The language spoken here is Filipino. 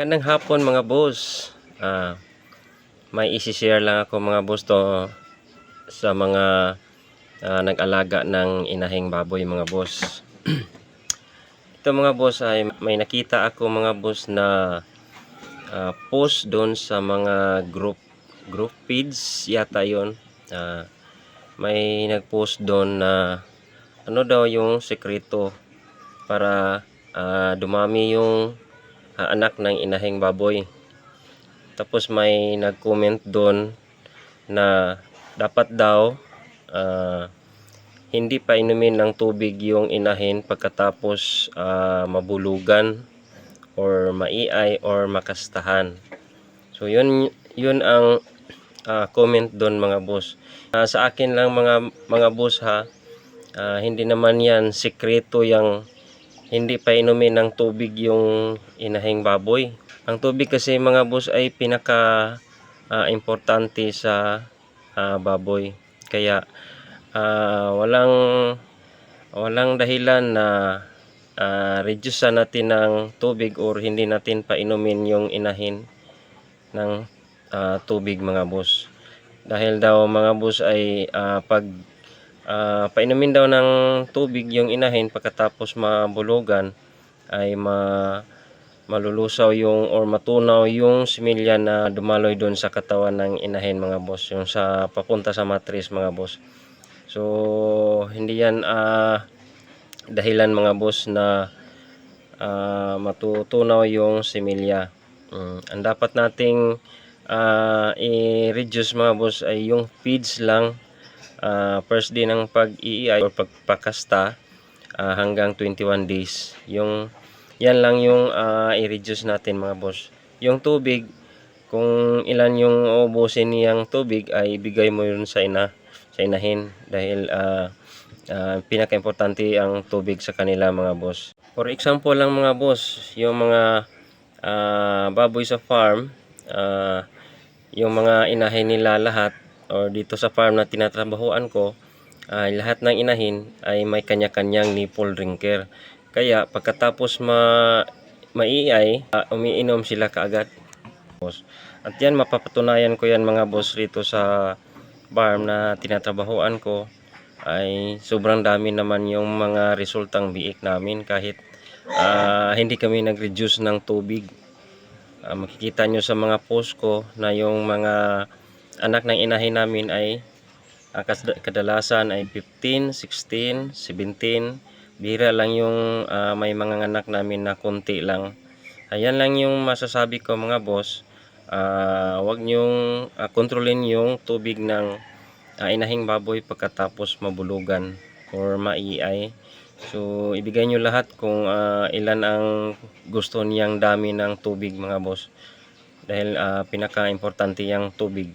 Magandang hapon mga boss. Ah, may isi-share lang ako mga boss to sa mga ah, nag-alaga ng inahing baboy mga boss. Ito mga boss ay may nakita ako mga boss na ah, post doon sa mga group group feeds yata yon. Ah, may nag-post doon na ano daw yung sekreto para ah, dumami yung ah, anak ng inahing baboy. Tapos may nag-comment doon na dapat daw ah, hindi pa inumin ng tubig yung inahin pagkatapos ah, mabulugan or maiay or makastahan. So yun yun ang ah, comment doon mga boss. Ah, sa akin lang mga mga boss ha, ah, hindi naman yan sikreto yung hindi pa inumin ng tubig yung inahing baboy. Ang tubig kasi mga boss ay pinaka ah, importante sa ah, baboy. Kaya ah, walang walang dahilan na ah, reduce natin ng tubig or hindi natin pa inumin yung inahin ng ah, tubig mga boss. Dahil daw mga boss ay ah, pag ah, painumin daw ng tubig yung inahin pagkatapos mabulugan ay ma malulusaw yung or matunaw yung similya na dumaloy doon sa katawan ng inahin mga boss yung sa papunta sa matris mga boss. So hindi yan ah, dahilan mga boss na ah, matutunaw yung similya. Mm, ang dapat nating ah, i-reduce mga boss ay yung feeds lang ah, first day ng pag-iiay or pagpakasta ah, hanggang 21 days. Yung yan lang yung ah, i-reduce natin mga boss. Yung tubig, kung ilan yung uubusin niyang tubig ay ibigay mo yun sa ina sa inahin dahil ah ah, pinaka-importante ang tubig sa kanila mga boss. For example lang mga boss, yung mga ah, baboy sa farm, ah, yung mga inahin nila lahat or dito sa farm na tinatrabahuan ko, ay lahat ng inahin ay may kanya-kanyang nipple drinker. Kaya pagkatapos ma maiay, ah, umiinom sila kaagad. At yan mapapatunayan ko yan mga boss rito sa farm na tinatrabahuan ko ay sobrang dami naman yung mga resultang biik namin kahit ah, hindi kami nag-reduce ng tubig. Ah, makikita nyo sa mga post ko na yung mga anak ng inahin namin ay ah, kas- kadalasan ay 15, 16, 17. Bira lang yung ah, may mga anak namin na konti lang. Ayan lang yung masasabi ko mga boss. Ah, wag nyong ah, kontrolin yung tubig ng ah, inahing baboy pagkatapos mabulugan or maiay. So, ibigay nyo lahat kung ah, ilan ang gusto niyang dami ng tubig mga boss. Dahil ah, pinaka-importante yung tubig.